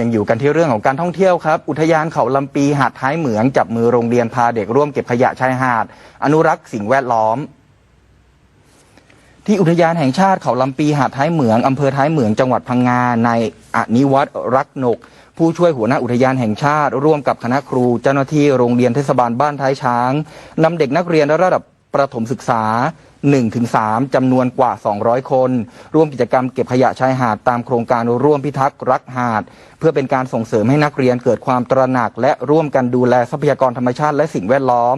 ยังอยู่กันที่เรื่องของการท่องเที่ยวครับ อุทยานเขาลำปีหาดท้ายเหมือง จับมือโรงเรียนพาเด็กร่วมเก็บขยะชายหาด อนุรักษ์สิ่งแวดล้อม ที่อุทยานแห่งชาติเขาลำปีหาดท้ายเหมืองอำเภอท้ายเหมืองจังหวัดพังงาในอนิวัตรรักนก ผู้ช่วยหัวหน้าอุทยานแห่งชาติ ร่วมกับคณะครู เจ้าหน้าที่โรงเรียนเทศบาลบ้านท้ายช้างนำเด็กนักเรียนระดับประถมศึกษา 1-3จำนวนกว่า 200 คน ร่วมกิจกรรมเก็บขยะชายหาดตามโครงการร่วมพิทักษ์รักหาด เพื่อเป็นการส่งเสริมให้นักเรียนเกิดความตระหนัก และร่วมกันดูแลทรัพยากรธรรมชาติและสิ่งแวดล้อม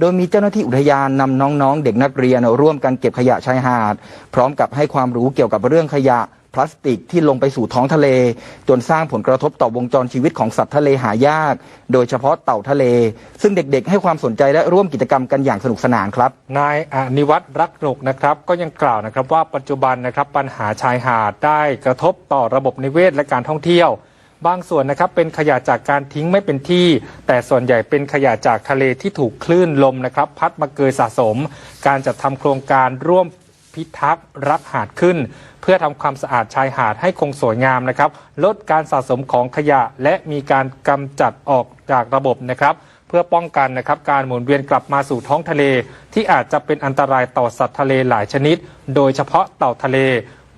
โดยมีเจ้าหน้าที่อุทยานนำน้องๆ เด็กนักเรียนร่วมกันเก็บขยะชายหาด พร้อมกับให้ความรู้เกี่ยวกับเรื่องขยะ พลาสติกที่ลงไปสู่ท้องทะเล จนสร้างผลกระทบต่อวงจรชีวิตของสัตว์ทะเลหายาก โดยเฉพาะเต่าทะเล ซึ่งเด็กๆ ให้ความสนใจและร่วมกิจกรรมกันอย่างสนุกสนานครับ นายอนิวัตรรักหนุกนะครับ ก็ยังกล่าวนะครับว่าปัจจุบันนะครับปัญหาชายหาดได้กระทบต่อระบบนิเวศและการท่องเที่ยว บางส่วนนะครับเป็นขยะจากการทิ้งไม่เป็นที่ แต่ส่วนใหญ่เป็นขยะจากทะเลที่ถูกคลื่นลมนะครับ พัดมาเกยสะสม การจัดทำโครงการร่วม พิทักษ์รักหาดขึ้น เพื่อทำความสะอาดชายหาดให้คงสวยงามนะครับ ลดการสะสมของขยะและมีการกำจัดออกจากระบบนะครับ เพื่อป้องกันนะครับการหมุนเวียนกลับมาสู่ท้องทะเล ที่อาจจะเป็นอันตรายต่อสัตว์ทะเลหลายชนิด โดยเฉพาะเต่าทะเล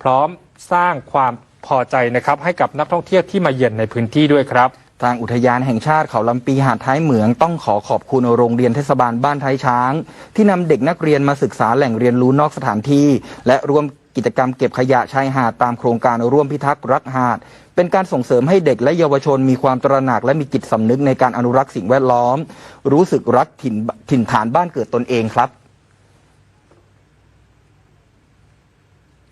พร้อมสร้างความพอใจนะครับให้กับนักท่องเที่ยวที่มาเยือนในพื้นที่ด้วยครับ ทางอุทยานแห่งชาติเขาลำปีหาดท้ายเหมืองต้องขอขอบคุณโรงเรียนเทศบาลบ้านท้ายช้าง ที่นำเด็กนักเรียนมาศึกษาแหล่งเรียนรู้นอกสถานที่ และร่วมกิจกรรมเก็บขยะชายหาดตามโครงการร่วมพิทักษ์รักหาด เป็นการส่งเสริมให้เด็กและเยาวชนมีความตระหนักและมีจิตสำนึกในการอนุรักษ์สิ่งแวดล้อม รู้สึกรักถิ่นถิ่นฐานบ้านเกิดตนเองครับ